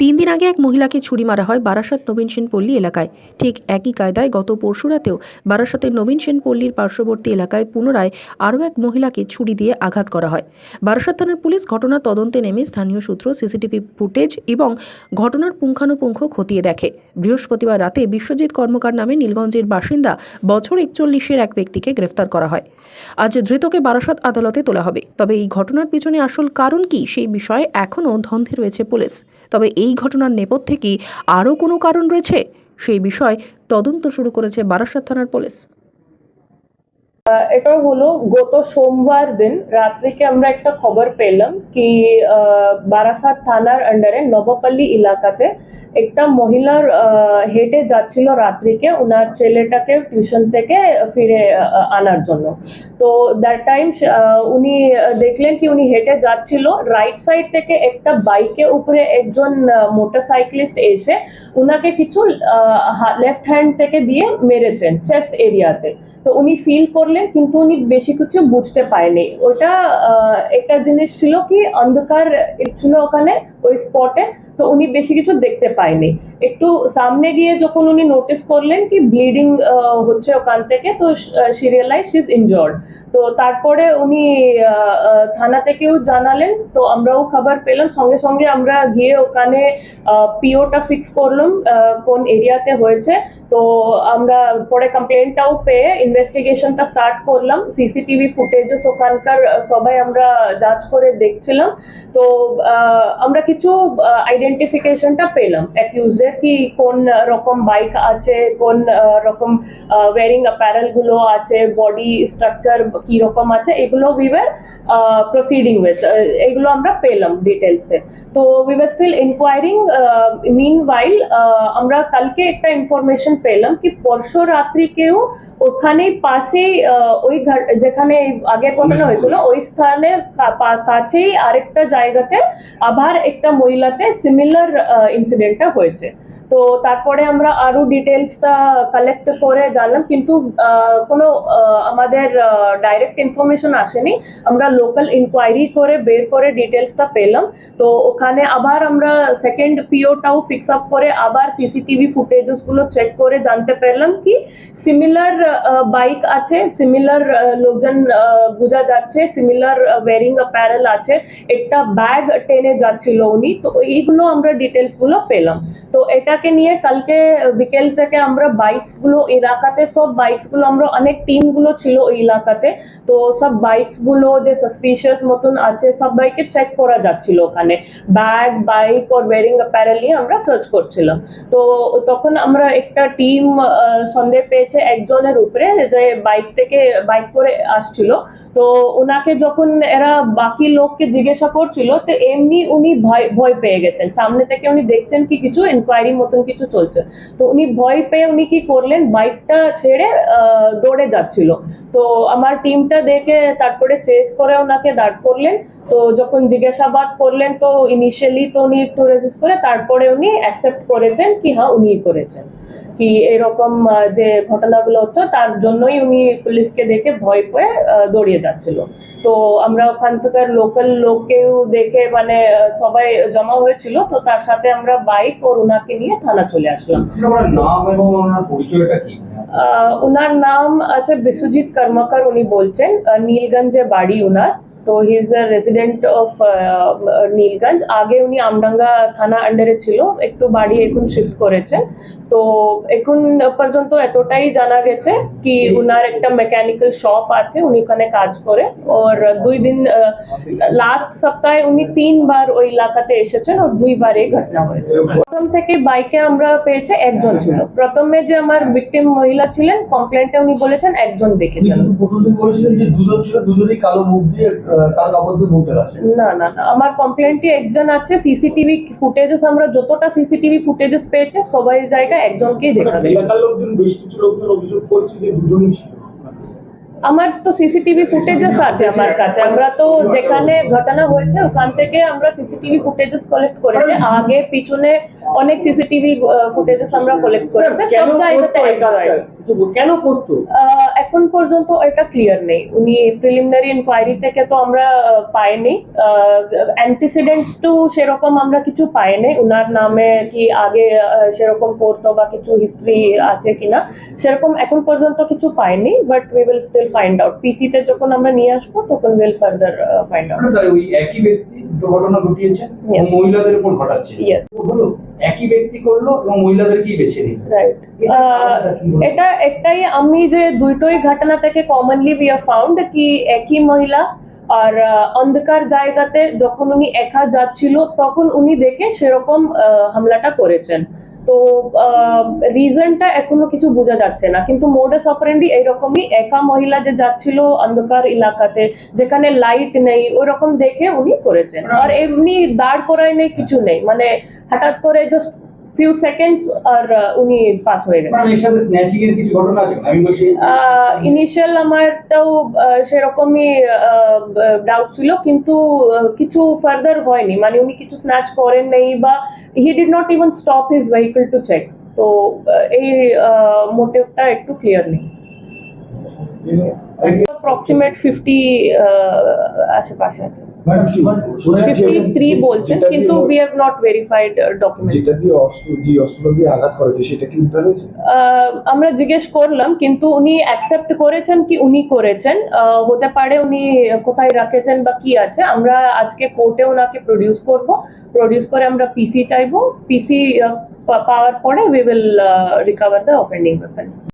তিন দিন আগে এক মহিলাকে ছুরি মারা হয় বারাসাত নবীন সেন পল্লী এলাকায়। ঠিক একই কায়দায় গত পরশুরাতেও বারাসাতের নবীন সেন পল্লীর পার্শ্ববর্তী এলাকায় পুনরায় আরও এক মহিলাকে ছুরি দিয়ে আঘাত করা হয়। বারাসাত থানার পুলিশ ঘটনা তদন্তে নেমে স্থানীয় সূত্র সিসিটিভি ফুটেজ এবং ঘটনার পুঙ্খানুপুঙ্খ খতিয়ে দেখে। বৃহস্পতিবার রাতে বিশ্বজিৎ কর্মকার নামে নীলগঞ্জের বাসিন্দা বছর একচল্লিশের এক ব্যক্তিকে গ্রেফতার করা হয়। আজ ধৃতকে বারাসাত আদালতে তোলা হবে। তবে এই ঘটনার পিছনে আসল কারণ কি সেই বিষয়ে এখনও ধন্ধে রয়েছে পুলিশ। তবে এই ঘটনার নেপথ্যে কি আরও কোনো কারণ রয়েছে? সেই বিষয়ে তদন্ত শুরু করেছে বারাসাত থানার পুলিশ। এটা হলো গত সোমবার দিন, রাত্রিকে আমরা একটা খবর পেলাম কি বারাসাত থানার আন্ডারে নবপল্লী এলাকাতে একটা মহিলার হেঁটে যাচ্ছিল রাত্রিকে ওনার ছেলেটাকে টিউশন থেকে ফিরে আনার জন্য। তো দ্যাট টাইম উনি দেখলেন কি উনি হেঁটে যাচ্ছিল রাইট সাইড থেকে একটা বাইকে উপরে একজন মোটরসাইক্লিস্ট এসে উনাকে কিছু লেফট হ্যান্ড থেকে দিয়ে মেরেছেন চেস্ট এরিয়াতে তো। উনি ফিল করলেন কিন্তু উনি বেশি কিছু বুঝতে পারেনি। ওটা একটা জিনিস ছিল কি, অন্ধকার ছিল ওখানে, ওই স্পটে তো উনি বেশি কিছু দেখতে পায়নি। একটু সামনে গিয়ে যখন উনি নোটিস করলেন কি ব্লিডিং হচ্ছে ওখান থেকে, তো সিরিয়ালাইজ ইজ ইনজর্ড তো তারপরে উনি থানা থেকেও জানালেন, তো আমরাও খবর পেলাম। সঙ্গে সঙ্গে আমরা গিয়ে ওখানে পিওটা ফিক্স করলাম কোন এরিয়াতে হয়েছে। তো আমরা পরে কমপ্লেনটাও পেয়ে ইনভেস্টিগেশনটা স্টার্ট করলাম। সিসিটিভি ফুটেজেস ওখানকার সবাই আমরা যাচ করে দেখছিলাম। তো আমরা কিছু আইডেন্টিফিকেশনটা পেলাম। অ্যাকিউজদের কি কোন রকম বাইক আছে কোন রকম ওয়ারিং অ্যাপারেলগুলো আছে বডি স্ট্রাকচার কি রকম আছে এগুলো উই ওয়ার প্রসিডিং উইথ এগুলো আমরা পেলাম ডিটেলসে তো। We were still inquiring meanwhile আমরা কালকে একটা ইনফরমেশন পেলাম কি পরশু রাত্রিকেও ওখানেই পাশেই আহ, ওই যেখানে আগের ঘটনা হয়েছিল ওই স্থানে কাছেই আরেকটা জায়গাতে আবার একটা মহিলাতে সিমিলার ইনসিডেন্টটা হয়েছে। তো তারপরে আমরা আরও ডিটেলসটা কালেক্ট করে জানলাম, কিন্তু কোনো আমাদের ডাইরেক্ট ইনফরমেশন আসেনি। আমরা লোকাল ইনকোয়ারি করে বের করে ডিটেলসটা পেলাম। তো ওখানে আবার আমরা সেকেন্ড পিওটাও ফিক্স আপ করে আবার সিসিটিভি ফুটেজেসগুলো চেক করে জানতে পারলাম কি সিমিলার বাইক আছে সিমিলার লোকজন বোঝা যাচ্ছে সিমিলার ওয়ারিং অ্যাপারেল আছে। একটা ব্যাগ টেনে যাচ্ছিল উনি, তো এইগুলো আমরা ডিটেলসগুলো পেলাম। তো এটাকে নিয়ে কালকে বিকেল থেকে আমরা বাইকসগুলো এলাকাতে, সব বাইকসগুলো আমরা অনেক টিমগুলো ছিল ওই এলাকাতে। তো সব বাইকসগুলো যে সাসপিশিয়াস মতন আছে, সব বাইকে চেক করা যাচ্ছিল ওখানে। Bag bike or wearing apparel নিয়ে আমরা সার্চ করছিলাম। তো তখন আমরা একটা টিম সন্দেহ পেয়েছে একজনের উপরে যে বাইক থেকে, বাইক করে আসছিল। তো ওনাকে যখন এরা বাকি লোককে জিজ্ঞাসা করছিল, তো এমনি উনি ভয় ভয় পেয়ে গেছেন। সামনে থেকে উনি দেখছেন কি কিছু ইনকোয়ারি মতন কিছু চলছে। তো উনি ভয় পেয়ে উনি কি করলেন, বাইকটা ছেড়ে দৌড়ে যাচ্ছিল। তো আমার টিমটা দেখে তারপরে চেস করে ওনাকে দাঁড় করলেন। তো যখন জিজ্ঞাসাবাদ করলেন, তো ইনিশিয়ালি তো উনি একটু রেজিস্ট করে, তারপরে উনি অ্যাকসেপ্ট করেছেন কি হ্যাঁ উনিই করেছেন। কি এরকম যে ঘটনাগুলো হচ্ছে তার জন্যই উনি পুলিশকে দেখে ভয় পেয়ে দৌড়িয়ে যাচ্ছিল। তো আমরা ওখান থেকে লোকাল লোককেও দেখে মানে সবাই জমা হয়েছিল। তো তার সাথে আমরা বাইক ওর ওনাকে নিয়ে থানা চলে আসলাম। ওনার নাম আছে বিশ্বজিৎ কর্মকার উনি বলছেন। নীলগঞ্জে বাড়ি ওনার তো he is a resident of Nilganj আগে উনি আমডাঙ্গা থানা আন্ডারে ছিল, একটু বাড়ি এখন শিফট করেছে। তো এখন পর্যন্ত এতটাই জানা গেছে কি ওনার একটা মেকানিক্যাল শপ আছে, উনি ওখানে কাজ করে। ওর দুই দিন লাস্ট সপ্তাহে উনি তিনবার ওই এলাকাতে এসেছেন, ওর দুইবার এই ঘটনা হয়েছে। প্রথম থেকে বাইকে আমরা পেয়েছে একজন ছিল। প্রথমে যে আমার ভিকটিম মহিলা ছিলেন কমপ্লেন্টে উনি বলেছেন একজন দেখেছেন। দুজন ছিল, দুজনেই কালো মুখ দিয়ে আছে। না না না আমার কমপ্লেন্টই একজন আছে সিসিটিভি ফুটেজেস আমরা যতটা সিসিটিভি ফুটেজেস পেয়েছে সবাই জায়গায় একজনকেই দেখা গেছে এলাকার লোকজন বেশ কিছু লোকজন অভিযোগ করছে যে দুজনই ছিল আমার তো সিসিটিভি ফুটেজেস আছে আমার কাছে। আমরা তো যেখানে ঘটনা হয়েছে ওখান থেকে আমরা সিসিটিভি ফুটেজেস কালেক্ট করেছি। আগে পিছনে অনেক সিসিটিভি ফুটেজেস আমরা কালেক্ট করেছি। সব জায়গাতে কেন করতো? আহ, এখন পর্যন্ত এটা ক্লিয়ার নেই। উনি প্রিলিমিনারি ইনকোয়ারি থেকে তো আমরা পাইনি। অ্যান্টিসিডেন্ট টু সেরকম আমরা কিছু পাইনি। উনার নামে কি আগে সেরকম করতো বা কিছু হিস্ট্রি আছে কিনা, সেরকম এখন পর্যন্ত কিছু পাইনি but we will still find out পিসিতে যখন আমরা নিয়ে আসব, তখন উইল ফার্দার ফাইন্ড আউট ওই একই ব্যক্তি দুটো ঘটনা ঘটিয়েছেন মহিলাদের উপর ঘটাচ্ছে। হলো একই ব্যক্তি করল এবং মহিলাদেরকেই বেছে নিল। রাইট এটা একটাই আমি যে দুইটোই ঘটনা থেকে কমনলি উই আর ফাউন্ড কি একই মহিলা আর অন্ধকার জায়গাতে যখন উনি একা যাচ্ছিল তখন উনি দেখে সেরকম হামলাটা করেছেন। তো রিজনটা এখনও কিছু বোঝা যাচ্ছে না। কিন্তু মোডাস অপারেন্ডি এইরকমই একা মহিলা যে যাচ্ছিল অন্ধকার এলাকাতে যেখানে লাইট নেই ওই রকম দেখে উনি করেছেন। আর এমনি দাঁড় করায় নেই কিছু নেই। মানে হঠাৎ করে জাস্ট ফিউ সেকেন্ডস আর উনি পাস হয়ে গেছেন এর সাথে স্ন্যাচিং এর কিছু ঘটনা আছে? আমি বলছি ইনিশিয়াল আমারটাও সেরকমই ডাউট ছিল কিন্তু কিছু ফার্দার হয়নি। মানে উনি কিছু স্ন্যাচ করেন নেই বা he did not even stop his vehicle to check তো এই মোটিভটা একটু ক্লিয়ার নেই। অ্যাপ্রক্সিমেট ফিফটি আশেপাশে আছে। ফিফটি থ্রি বলছেন কিন্তু we have not verified document যেটা দিয়ে অস্ত্র যে অস্ত্র দিয়ে আঘাত করেছে সেটা কি উদ্ধার হয়েছে? আহ, আমরা জিজ্ঞেস করলাম কিন্তু উনি অ্যাকসেপ্ট করেছেন কি উনি করেছেন? আহ, হতে পারে উনি কোথায় রাখেছেন বা কি আছে। আমরা আজকে কোর্টে ওনাকে প্রডিউস করব। প্রডিউস করে আমরা পিসি চাইব। পিসি পাওয়ার পরে we will recover the offending weapon